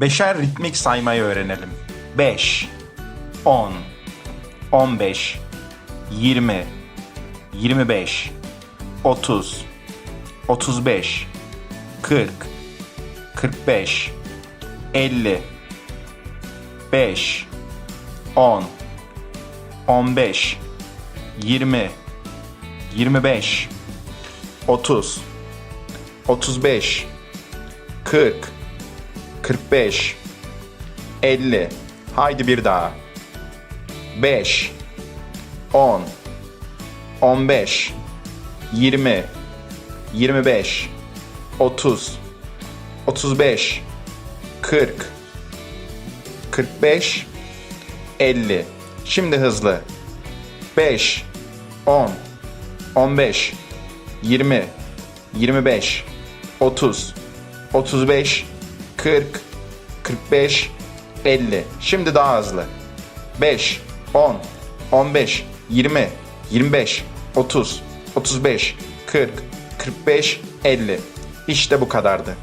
Beşer ritmik saymayı öğrenelim. 5, 10, 15, 20, 25, 30, 35, 40, 45, 50, 5, 10, 15, 20, 25, 30, 35, 40, 45, 50. Haydi bir daha. 5, 10, 15, 20, 25, 30, 35, 40, 45, 50. Şimdi hızlı. 5, 10, 15, 20, 25, 30, 35, 40, 45, 50. Şimdi daha hızlı. 5, 10, 15, 20, 25, 30, 35, 40, 45, 50. İşte bu kadardı.